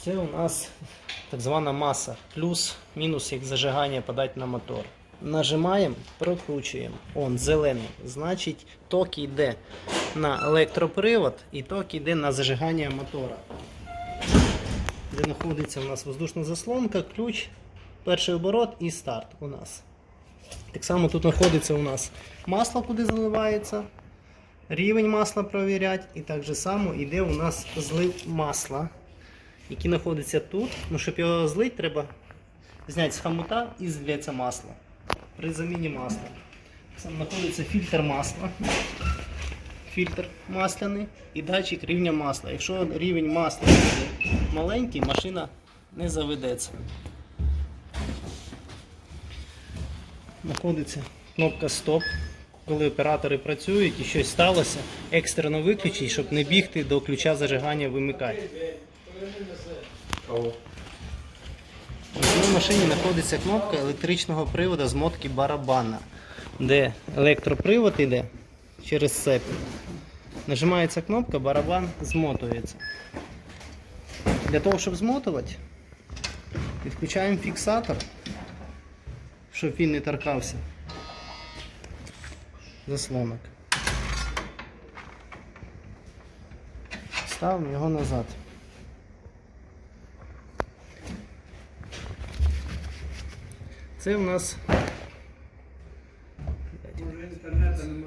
Це у нас так звана маса. Плюс, мінус, як зажигання подати на мотор. Нажимаємо, прокручуємо. Он зелений. Значить, ток йде на електропривод і ток йде на зажигання мотора. Де знаходиться у нас воздушна заслонка, ключ, перший оборот і старт у нас. Так само тут знаходиться у нас масло, куди заливається, рівень масла провірять, і так само йде у нас злив масла, який знаходиться тут. Ну, щоб його злити, треба зняти з хомута і злється масло. При заміні масла. Там знаходиться фільтр масла. Фільтр масляний і датчик рівня масла. Якщо рівень масла буде маленький, машина не заведеться. Знаходиться кнопка стоп. Коли оператори працюють і щось сталося, екстрено виключіть, щоб не бігти до ключа зажигання вимикати. В цій машині знаходиться кнопка електричного приводу з мотки барабана, де електропривод йде через цепь. Нажимається кнопка, барабан змотується. Для того, щоб змотувати, відключаємо фіксатор, щоб він не торкався заслонок. Ставимо його назад. Це в нас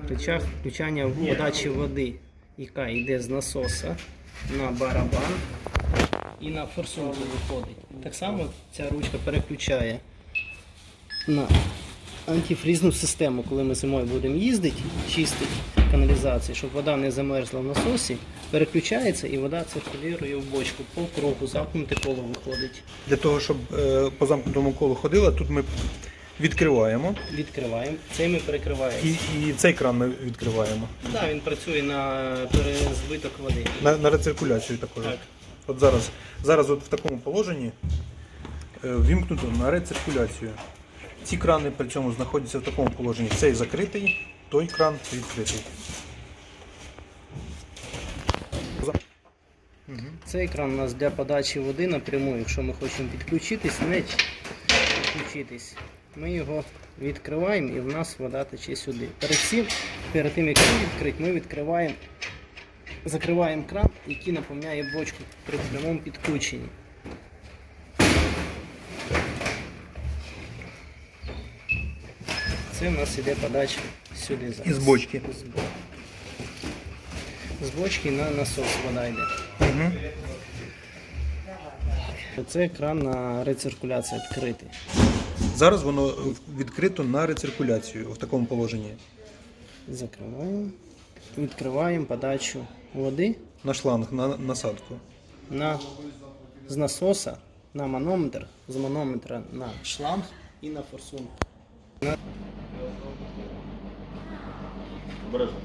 рычаг включання подачі води, яка йде з насоса на барабан і на форсунку виходить. Так само ця ручка переключає на антифрізну систему, коли ми зимою будемо їздити, чистити каналізацію, щоб вода не замерзла в насосі, переключається і вода циркулює в бочку по кругу, замкнуте коло виходить. Для того, щоб е, по замкнутому колу ходила, тут ми відкриваємо Відкриваємо, цей ми перекриваємо. і, і цей кран ми відкриваємо. Так, він працює на перезбиток води. На, на рециркуляцію також. Так. От зараз, зараз от в такому положенні е, вімкнуто на рециркуляцію. Ці крани при цьому знаходяться в такому положенні. Цей закритий, той кран відкритий. Цей екран у нас для подачі води напряму, якщо ми хочемо підключитись, не підключитись. Ми його відкриваємо і в нас вода тече сюди. Перед цим, перед тим як його відкрити, ми відкриваємо, закриваємо кран, який наповняє бочку при прямому підключенні. Це у нас іде подача сюди зараз. Із бочки. З бо- З бочки на насос вода йде. Угу. Це кран на рециркуляцію відкритий. Зараз воно відкрито на рециркуляцію в такому положенні. Закриваємо. Відкриваємо подачу води На шланг, на насадку. на, з насоса на манометр, з манометра на шланг і на форсунку. На- Обережно.